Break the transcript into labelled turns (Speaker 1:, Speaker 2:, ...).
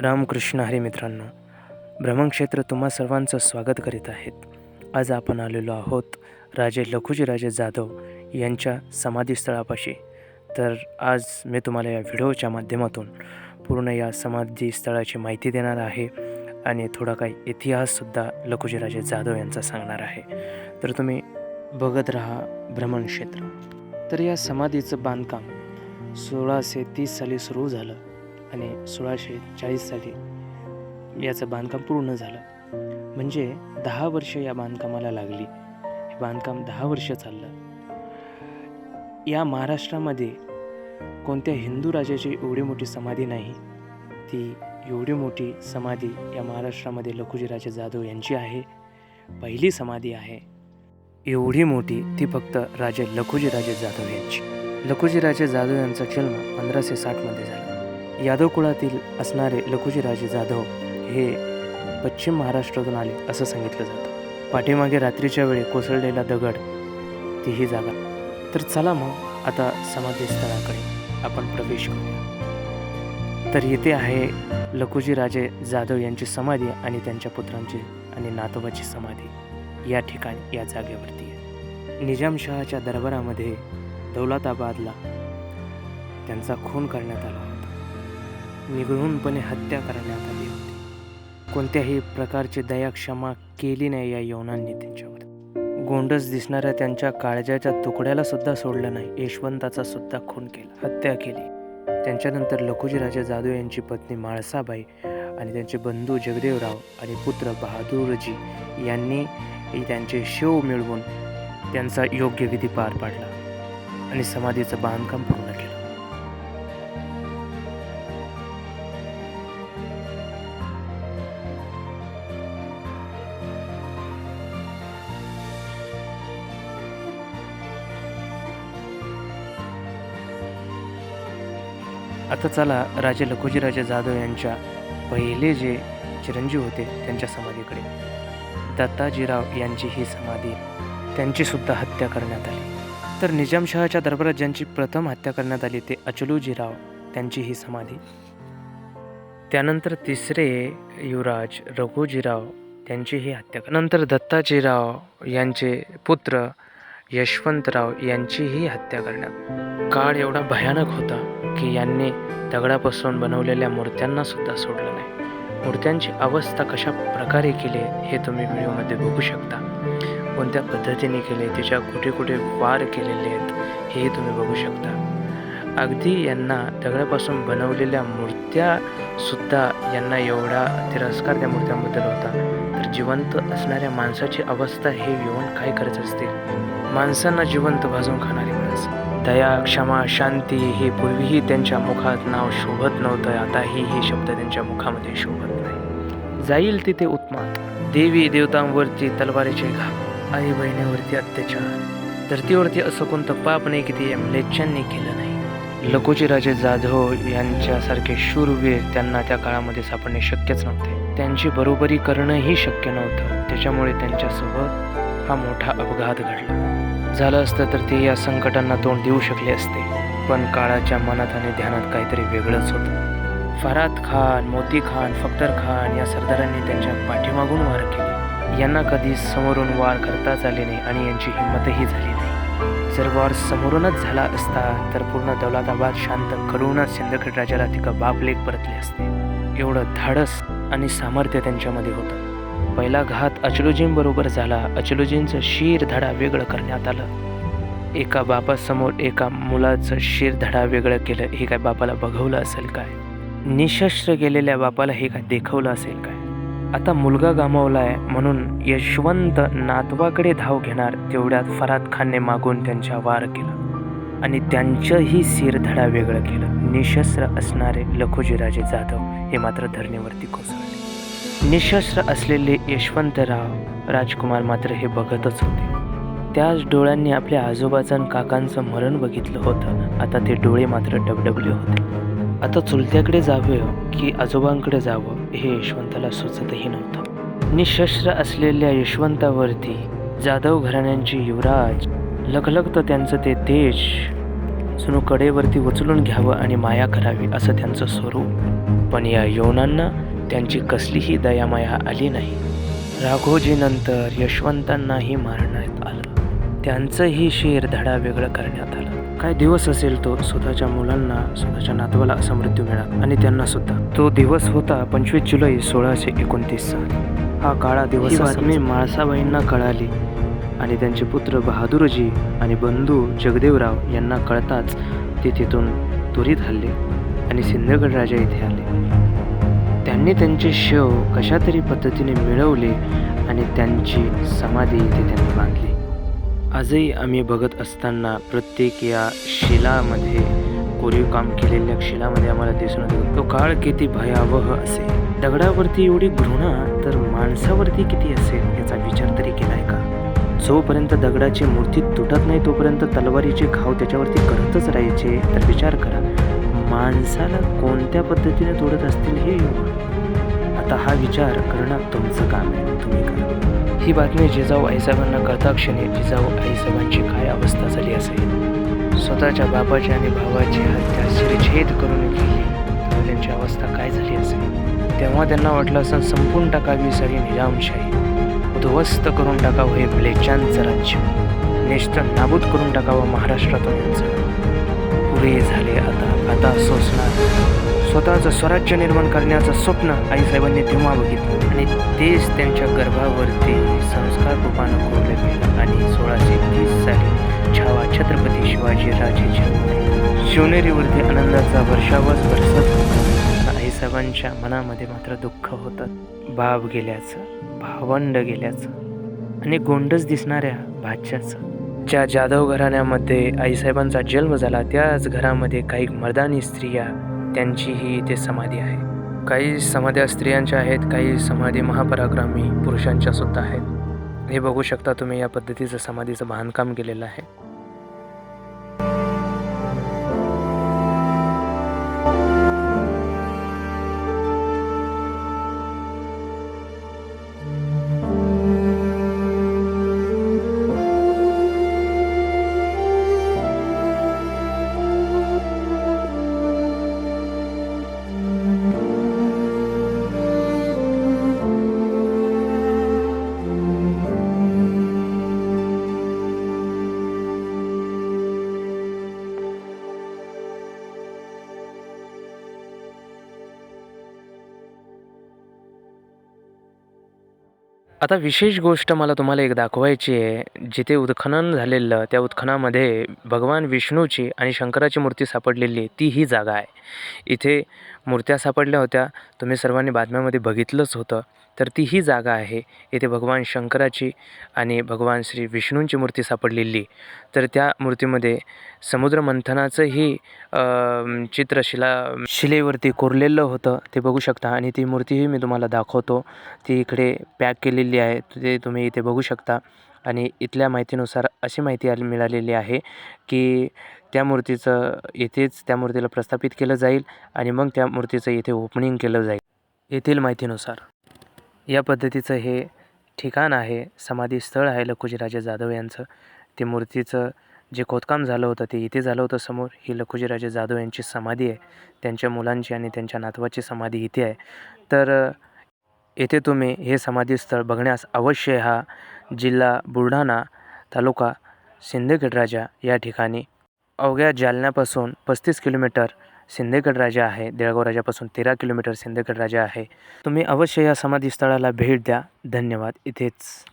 Speaker 1: रामकृष्ण हरी मित्रांनो ब्रह्मक्षेत्र तुम्हा सर्वांचं स्वागत करीत आहेत. आज आपण आलेलो आहोत राजे लखुजीराजे जाधव यांच्या समाधीस्थळापाशी. तर आज मी तुम्हाला या व्हिडिओच्या माध्यमातून पूर्ण या समाधीस्थळाची माहिती देणार आहे आणि थोडा काही इतिहाससुद्धा लखुजीराजे जाधव यांचा सांगणार आहे. तर तुम्ही बघत राहा भ्रमणक्षेत्र तर या समाधीचं बांधकाम सोळाशे तीस साली सुरू झालं. आणि सोळाशे चाळीस साली याचं बांधकाम पूर्ण झालं. म्हणजे दहा वर्ष या बांधकामाला लागली. हे बांधकाम दहा वर्ष चाललं. या महाराष्ट्रामध्ये कोणत्या हिंदू राजाची एवढी मोठी समाधी नाही ती एवढी मोठी समाधी या महाराष्ट्रामध्ये लखुजीराजे जाधव यांची आहे. पहिली समाधी आहे. एवढी मोठी ती फक्त राजे लखुजीराजे जाधव यांची. लखुजीराजे जाधव यांचा जन्म पंधराशे साठमध्ये झाला. यादव कुळातील असणारे लखुजीराजे जाधव हे पश्चिम महाराष्ट्रातून आले असं सांगितलं जातं. पाठीमागे रात्रीच्या वेळी कोसळलेला दगड तीही जागा. तर चला मग आता समाधीस्थळाकडे आपण प्रवेश करूया. तर येथे आहे लखुजीराजे जाधव यांची समाधी आणि त्यांच्या पुत्रांची आणि नातोबाची समाधी. या ठिकाणी या जागेवरती आहे. निजामशहाच्या दरबारामध्ये दौलताबादला त्यांचा खून करण्यात आला. होता हत्या करण्यात आली होती. कोणत्याही प्रकारची दया क्षमा केली नाही या यवनांनी त्यांच्यावर. गोंडस दिसणाऱ्या त्यांच्या काळजाच्या तुकड्याला सुद्धा सोडलं नाही. यशवंताचा सुद्धा खून केला. हत्या केली. त्यांच्यानंतर लखुजीराजे जाधव यांची पत्नी माळसाबाई आणि त्यांचे बंधू जगदेवराव आणि पुत्र बहादूरजी यांनी त्यांचे शिव मिळवून त्यांचा योग्य विधी पार पाडला आणि समाधीचं बांधकाम आता चला राजे लखोजीराजे जाधव यांच्या पहिले जे चिरंजीव होते त्यांच्या समाधीकडे. दत्ताजीराव यांची ही समाधी त्यांची सुद्धा हत्या करण्यात आली. तर निजामशहाच्या दरबारात ज्यांची प्रथम हत्या करण्यात आली ते अचलूजीराव त्यांची ही समाधी. त्यानंतर तिसरे युवराज रघुजीराव त्यांची ही हत्या नंतर दत्ताजीराव यांचे पुत्र यशवंतराव यांचीही हत्या करण्यात. काळ एवढा भयानक होता की यांनी दगडापासून बनवलेल्या मूर्त्यांना सुद्धा सोडलं नाही. मूर्त्यांची अवस्था कशा प्रकारे केली हे तुम्ही व्हिडिओमध्ये बघू शकता. कोणत्या पद्धतीने केले त्याच्या कुठे कुठे वार केलेले आहेत हेही तुम्ही बघू शकता. अगदी यांना दगडापासून बनवलेल्या मूर्त्या सुद्धा यांना एवढा तिरस्कार त्या मूर्त्यांबद्दल होता. तर जिवंत असणाऱ्या माणसाची अवस्था हे येऊन काय करत असतील. माणसांना जिवंत भाजून खाणारी माणसं. दया क्षमा शांती हे पूर्वीही त्यांच्या मुखात नाव शोभत नव्हतं. आताही हे शब्द त्यांच्या मुखामध्ये शोभत नाही. जाईल तिथे उत्मात देवी देवतांवरती तलवारीचे घाव आई बहिणीवरती अत्याचार. धरतीवरती असं कोणतं पाप नाही की ते या केलं नाही. लकोजीराजे जाधव यांच्यासारखे शूरवीर त्यांना त्या काळामध्ये सापडणे शक्यच नव्हते. त्यांची बरोबरी करणंही शक्य नव्हतं. त्याच्यामुळे त्यांच्यासोबत हा मोठा अपघात घडला. झालं असतं तर ते या संकटांना तोंड देऊ शकले असते. पण काळाच्या मनात आणि ध्यानात काहीतरी वेगळंच होतं. फरात खान मोती खान फख्तर खान या सरदारांनी त्यांच्या पाठीमागून वार केले. यांना कधी समोरून वार करताच आले नाही आणि यांची हिंमतही झाली नाही. जर वार समोरूनच झाला असता तर पूर्ण दौलताबाद शांत करूनच सिंदखेड राजाला तिका बाप लेख परतले असते. एवढं धाडस आणि सामर्थ्य त्यांच्यामध्ये होतं. पहिला घात अचलुजींबरोबर झाला. अचलुजींचं शीर धडा वेगळं करण्यात आलं. एका बापासमोर एका मुलाचं शिर धडा वेगळं केलं. हे काय बापाला बघवलं असेल काय? निशस्त्र गेलेल्या बापाला हे काय देखवलं असेल काय? आता मुलगा गमावलाय म्हणून यशवंत नातवाकडे धाव घेणार तेवढ्यात फरात खानने मागून त्यांच्या वार केला. आणि त्यांचंही धडा वेगळं केलं. निशस्त्र असणारे लखुजीराजे जाधव हे मात्र धरणीवरती कोसळले. निशस्त्र असलेले यशवंतराव राजकुमार मात्र हे बघतच होते. त्याच डोळ्यांनी आपल्या आजोबाचं आणि काकांचं मरण बघितलं होतं. आता ते डोळे मात्र डबडबले होते. आता चुलत्याकडे जावं की आजोबांकडे जावं हे यशवंताला सुचतही नव्हतं. निशस्त्र असलेल्या यशवंतावरती जाधव घराण्यांची युवराज लखलखतं त्यांचं ते तेज सुनू कडेवरती उचलून घ्यावं आणि माया करावी असं त्यांचं स्वरूप. पण या यवनांना त्यांची कसलीही दयामाया आली नाही. राघोजीनंतर यशवंतांनाही मारण्यात आलं. त्यांचंही शेर धडा वेगळं करण्यात आलं. काय दिवस असेल तो स्वतःच्या मुलांना स्वतःच्या नातवाला असा मृत्यू मिळाला आणि त्यांना सुद्धा. तो दिवस होता पंचवीस जुलै सोळाशे एकोणतीस साल. हा काळा दिवस बातमी माळसाबाईंना कळाली आणि त्यांचे पुत्र बहादूरजी आणि बंधू जगदेवराव यांना कळताच ते तिथून त्वरित हल्ले आणि सिंधगड राजा इथे आले. त्यांनी त्यांचे शव कशा तरी पद्धतीने मिळवले आणि त्यांची समाधी इथे त्यांनी बांधली. आजही आम्ही बघत असताना प्रत्येक या शिलामध्ये कोरीव काम केलेल्या शिलामध्ये आम्हाला दिसून येतो तो काळ किती भयावह असेल. दगडावरती एवढी घृणा तर माणसावरती किती असेल याचा विचार तरी केलाय का? जोपर्यंत दगडाची मूर्ती तुटत नाही तोपर्यंत तलवारीचे घाव त्याच्यावरती करतच राहायचे तर विचार करा. माणसाला कोणत्या पद्धतीने तोडत असतील हे युवा आता हा विचार करणं तुमचं काम आहे तुम्ही करा. ही बातमी जिजाऊ आईसाहेबांना कळता क्षणी जिजाऊ आईसाहेबांची काय अवस्था झाली असेल? स्वतःच्या बाबाची आणि भावाची हत्या शिरछेद करून केली तेव्हा त्यांची अवस्था काय झाली असेल? तेव्हा त्यांना वाटलं असं संपून टाकावी सगळी निजामशाही. उद्ध्वस्त करून टाकावं हे ब्लेचांचं राज्य. नेष्ट नाबूद करून टाकावं महाराष्ट्रातून यांचं. पुरे झाले आता. आता सोसणार. स्वतःचं स्वराज्य निर्माण करण्याचं स्वप्न आईसाहेबांनी तेव्हा बघितलं. आणि तेच त्यांच्या गर्भावरती संस्कार रूपानं कोरले गेलं. आणि सोळाशे तीस साली छावा छत्रपती शिवाजी राजे जन्मले शिवनेरीवरती आनंदाचा वर्षावच बरसत होता. आईसाहेबांच्या मनामध्ये मात्र दुःख होतं. बाब गेल्याचं भावंड गेल्याचं आणि गोंडच दिसणाऱ्या भाच्याचं ज्या जाधव घराण्यामध्ये आईसाहेबांचा जन्म झाला. त्याच घरामध्ये काही मर्दानी स्त्रिया त्यांचीही इथे समाधी आहे. काही समाध्या स्त्रियांच्या आहेत काही समाधी महापराक्रमी पुरुषांच्या सुद्धा आहेत. हे बघू शकता तुम्ही या पद्धतीचं समाधीचं बांधकाम केलेलं आहे. आता विशेष गोष्ट मला तुम्हाला एक दाखवायची आहे. जिथे उत्खनन झालेलं त्या उत्खनामध्ये भगवान विष्णूची आणि शंकराची मूर्ती सापडलेली आहे. ती ही जागा आहे. इथे मूर्त्या सापडल्या होत्या. तुम्ही सर्वांनी बातम्यामध्ये बघितलंच होतं. तर ती ही जागा आहे. इथे भगवान शंकराची आणि भगवान श्री विष्णूंची मूर्ती सापडलेली. तर त्या मूर्तीमध्ये समुद्रमंथनाचंही चित्र शिला चित्रशिला शिलेवरती कोरलेलं होतं. ते बघू शकता. आणि ती मूर्तीही मी तुम्हाला दाखवतो. ती इकडे पॅक केलेली आहे. ते तुम्ही इथे बघू शकता. आणि इथल्या माहितीनुसार अशी माहिती आली मिळालेली आहे की त्या मूर्तीचं इथेच त्या मूर्तीला प्रस्थापित केलं जाईल आणि मग त्या मूर्तीचं इथे ओपनिंग केलं जाईल. येथील माहितीनुसार. या पद्धतीचं हे ठिकाण आहे समाधी स्थळ आहे लखुजीराजे जाधव यांचं. ते मूर्तीचं जे खोदकाम झालं होतं ते इथे झालं होतं समोर. ही लखुजीराजे जाधव यांची समाधी आहे. त्यांच्या मुलांची आणि त्यांच्या नातवाची समाधी इथे आहे. तर येथे तुम्ही हे समाधी स्थळ बघण्यास अवश्य हा जिल्हा बुलढाणा तालुका सिंदखेडराजा या ठिकाणी. अवघ्या जालन्यापासून पस्तीस किलोमीटर सिंदखेड राजा आहे देळगाव राजापासून तेरा किलोमीटर सिंदखेड राजा आहे. तुम्ही अवश्य या समाधीस्थळाला भेट द्या. धन्यवाद. इथेच